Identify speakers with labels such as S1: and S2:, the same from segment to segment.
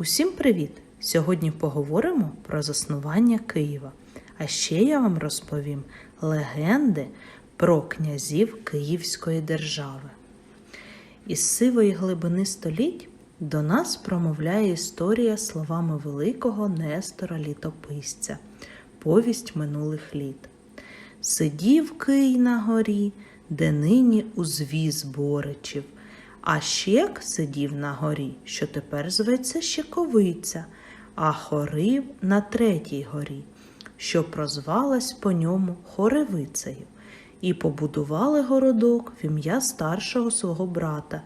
S1: Усім привіт! Сьогодні поговоримо про заснування Києва. А ще я вам розповім легенди про князів Київської держави. Із сивої глибини століть до нас промовляє історія словами великого Нестора Літописця, повість минулих літ. Сидів Кий на горі, де нині узвіз Боричів, а щек сидів на горі, що тепер зветься Щековиця, а хорив на третій горі, що прозвалась по ньому Хоревицею, і побудували городок в ім'я старшого свого брата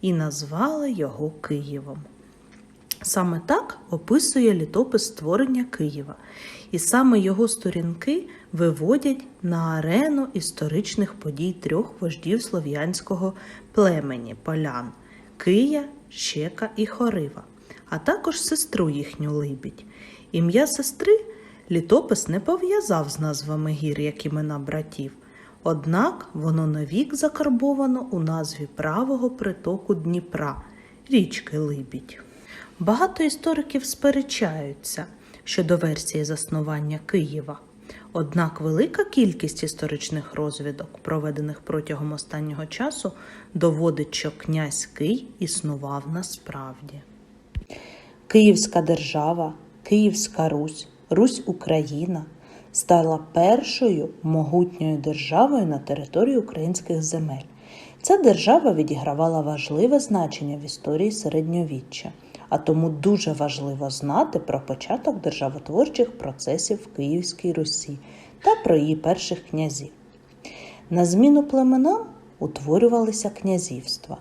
S1: і назвали його Києвом. Саме так описує літопис створення Києва, і саме його сторінки виводять на арену історичних подій трьох вождів слов'янського племені полян Кия, Щека і Хорива, а також сестру їхню Либідь. Ім'я сестри літопис не пов'язав з назвами гір, як імена братів. Однак воно навік закарбовано у назві правого притоку Дніпра, річки Либідь. Багато істориків сперечаються щодо версії заснування Києва. Однак велика кількість історичних розвідок, проведених протягом останнього часу, доводить, що князь Кий існував насправді. Київська держава, Київська Русь, Русь Україна стала першою могутньою державою на території українських земель. Ця держава відігравала важливе значення в історії середньовіччя, а тому дуже важливо знати про початок державотворчих процесів в Київській Русі та про її перших князів. На зміну племенам утворювалися князівства.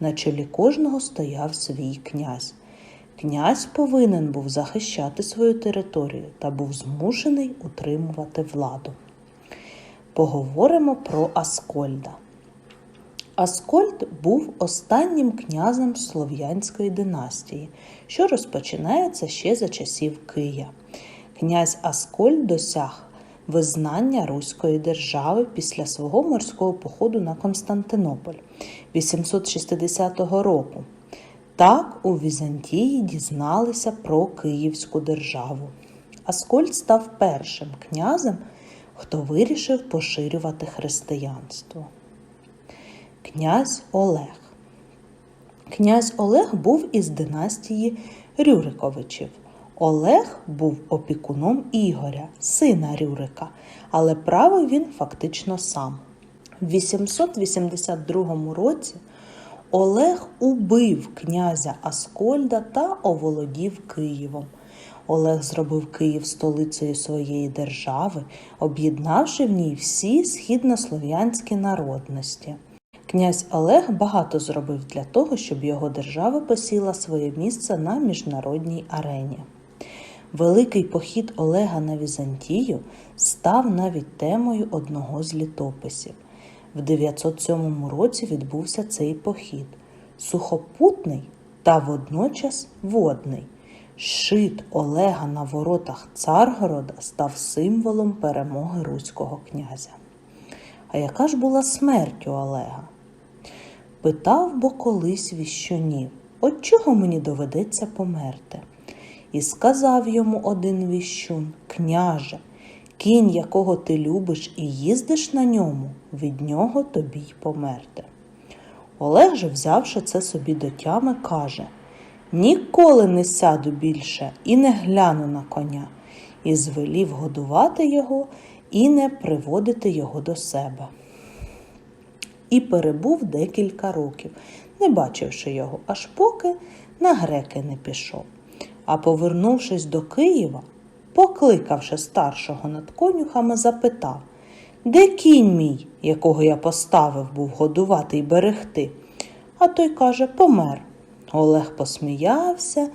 S1: На чолі кожного стояв свій князь. Князь повинен був захищати свою територію та був змушений утримувати владу. Поговоримо про Аскольда. Аскольд був останнім князем Слов'янської династії, що розпочинається ще за часів Кия. Князь Аскольд досяг визнання Руської держави після свого морського походу на Константинополь 860 року. Так у Візантії дізналися про Київську державу. Аскольд став першим князем, хто вирішив поширювати християнство. Князь Олег. Князь Олег був із династії Рюриковичів. Олег був опікуном Ігоря, сина Рюрика, але правив він фактично сам. В 882 році Олег убив князя Аскольда та оволодів Києвом. Олег зробив Київ столицею своєї держави, об'єднавши в ній всі східнослов'янські народності. Князь Олег багато зробив для того, щоб його держава посіла своє місце на міжнародній арені. Великий похід Олега на Візантію став навіть темою одного з літописів. В 907 році відбувся цей похід сухопутний та водночас водний. Шит Олега на воротах Царгорода став символом перемоги руського князя. А яка ж була смерть у Олега? Питав бо колись віщунів, от чого мені доведеться померти? І сказав йому один віщун, княже, кінь, якого ти любиш і їздиш на ньому, від нього тобі й померти. Олег же, взявши це собі до тями, каже Ніколи не сяду більше і не гляну на коня, і звелів годувати його і не приводити його до себе. І перебув декілька років, не бачивши його, аж поки на греки не пішов. А повернувшись до Києва, покликавши старшого над конюхами, запитав Де кінь мій, якого я поставив був годувати й берегти? А той каже Помер. Олег посміявся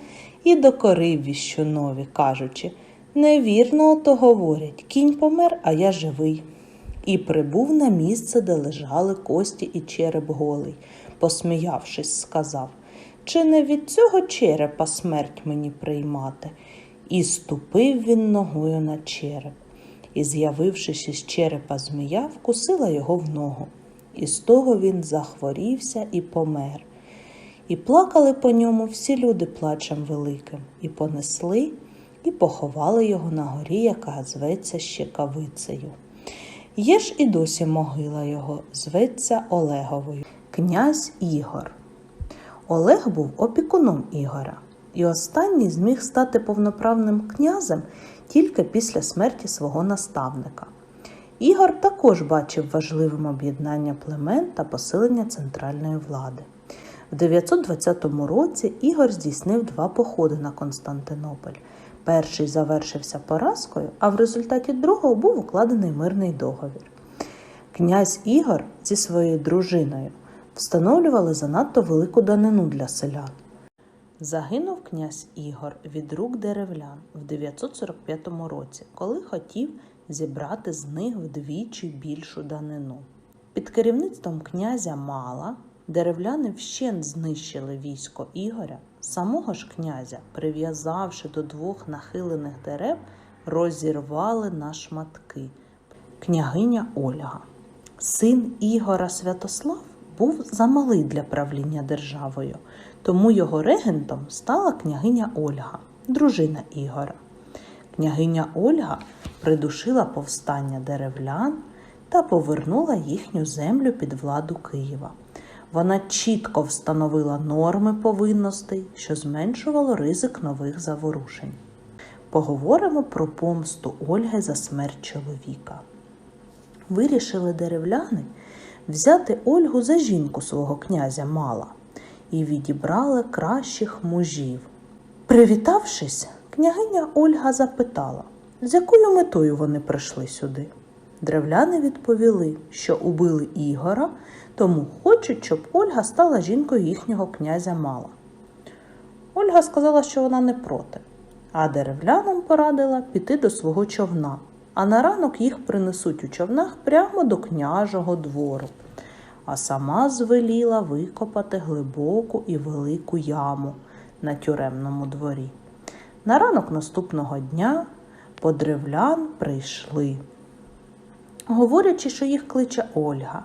S1: і докорив віщунові, кажучи Невірно ото говорять, кінь помер, а я живий. І прибув на місце, де лежали кості і череп голий, посміявшись, сказав Чи не від цього черепа смерть мені приймати? І ступив він ногою на череп. І, з'явившись із черепа змія, вкусила його в ногу. І з того він захворівся і помер. І плакали по ньому всі люди плачем великим, і понесли, і поховали його на горі, яка зветься Щекавицею. Є ж і досі могила його, зветься Олеговою, князь Ігор. Олег був опікуном Ігора, і останній зміг стати повноправним князем тільки після смерті свого наставника. Ігор також бачив важливим об'єднання племен та посилення центральної влади. В 920 році Ігор здійснив два походи на Константинополь. Перший завершився поразкою, а в результаті другого був укладений мирний договір. Князь Ігор зі своєю дружиною встановлювали занадто велику данину для селян. Загинув князь Ігор від рук деревлян в 945 році, коли хотів зібрати з них вдвічі більшу данину. Під керівництвом князя Мала деревляни вщент знищили військо Ігоря, самого ж князя, прив'язавши до двох нахилених дерев, розірвали на шматки. Княгиня Ольга. Син Ігора Святослав був замалий для правління державою, тому його регентом стала княгиня Ольга, дружина Ігора. Княгиня Ольга придушила повстання деревлян та повернула їхню землю під владу Києва. Вона чітко встановила норми повинностей, що зменшувало ризик нових заворушень. Поговоримо про помсту Ольги за смерть чоловіка. Вирішили деревляни взяти Ольгу за жінку свого князя Мала і відібрали кращих мужів. Привітавшись, княгиня Ольга запитала, з якою метою вони прийшли сюди. Древляни відповіли, що убили Ігора, тому хочуть, щоб Ольга стала жінкою їхнього князя Мала. Ольга сказала, що вона не проти, а деревлянам порадила піти до свого човна, а на ранок їх принесуть у човнах прямо до княжого двору, а сама звеліла викопати глибоку і велику яму на тюремному дворі. На ранок наступного дня по древлян прийшли, говорячи, що їх кличе Ольга.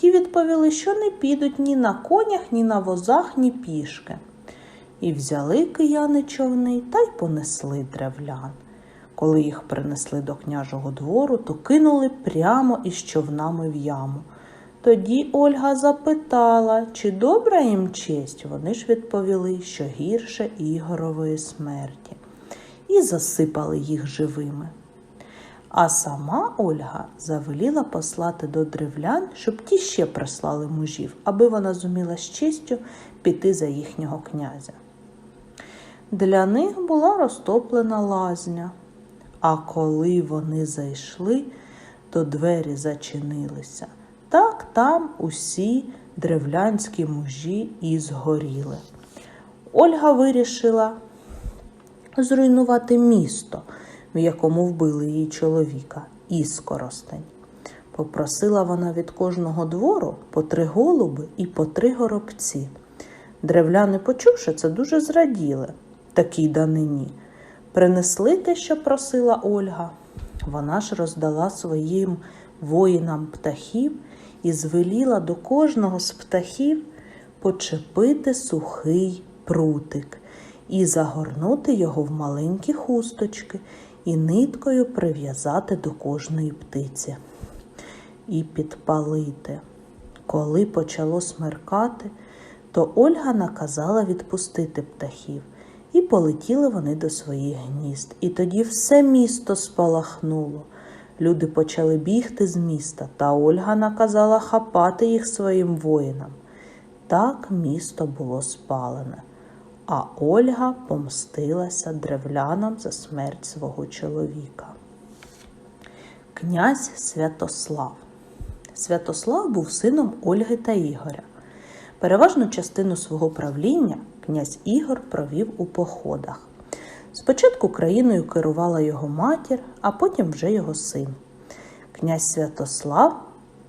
S1: Ті відповіли, що не підуть ні на конях, ні на возах, ні пішки. І взяли кияни човни та й понесли древлян. Коли їх принесли до княжого двору, то кинули прямо із човнами в яму. Тоді Ольга запитала, чи добра їм честь. Вони ж відповіли, що гірше Ігорової смерті, і засипали їх живими. А сама Ольга завеліла послати до древлян, щоб ті ще прислали мужів, аби вона зуміла з честю піти за їхнього князя. Для них була розтоплена лазня, а коли вони зайшли, то двері зачинилися. Так там усі древлянські мужі і згоріли. Ольга вирішила зруйнувати місто, в якому вбили її чоловіка, Іскоростень. Попросила вона від кожного двору по три голуби і по три горобці. Древляни, почувши це, дуже зраділи такій данині. Принесли те, що просила Ольга. Вона ж роздала своїм воїнам птахів і звеліла до кожного з птахів почепити сухий прутик і загорнути його в маленькі хусточки і ниткою прив'язати до кожної птиці і підпалити. Коли почало смеркати, то Ольга наказала відпустити птахів, і полетіли вони до своїх гнізд. І тоді все місто спалахнуло. Люди почали бігти з міста, та Ольга наказала хапати їх своїм воїнам. Так місто було спалене, а Ольга помстилася древлянам за смерть свого чоловіка. Князь Святослав. Святослав був сином Ольги та Ігоря. Переважну частину свого правління князь Ігор провів у походах. Спочатку країною керувала його матір, а потім вже його син. Князь Святослав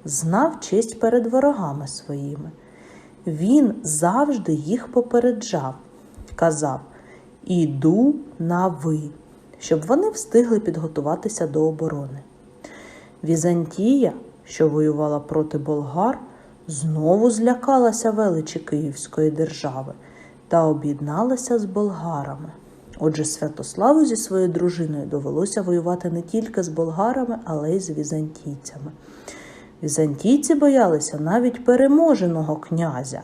S1: знав честь перед ворогами своїми. Він завжди їх попереджав, казав Іду на ви, щоб вони встигли підготуватися до оборони. Візантія, що воювала проти болгар, знову злякалася величі Київської держави та об'єдналася з болгарами. Отже, Святославу зі своєю дружиною довелося воювати не тільки з болгарами, але й з візантійцями. Візантійці боялися навіть переможеного князя.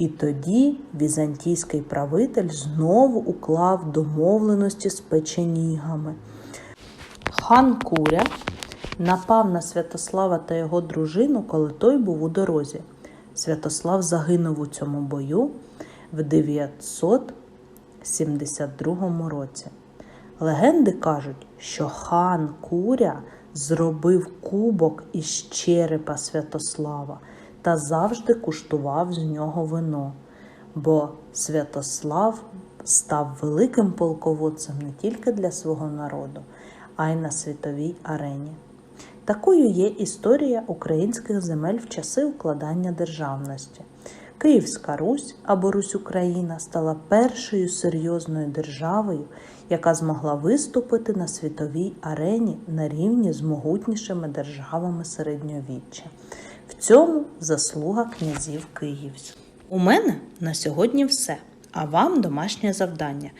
S1: І тоді візантійський правитель знову уклав домовленості з печенігами. Хан Куря напав на Святослава та його дружину, коли той був у дорозі. Святослав загинув у цьому бою в 972 році. Легенди кажуть, що хан Куря зробив кубок із черепа Святослава та завжди куштував з нього вино, бо Святослав став великим полководцем не тільки для свого народу, а й на світовій арені. Такою є історія українських земель в часи укладання державності. Київська Русь або Русь Україна стала першою серйозною державою, яка змогла виступити на світовій арені на рівні з могутнішими державами середньовіччя. В цьому заслуга князів Київських. У мене на сьогодні все. А вам домашнє завдання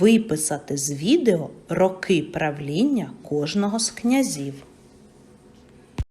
S1: виписати з відео роки правління кожного з князів.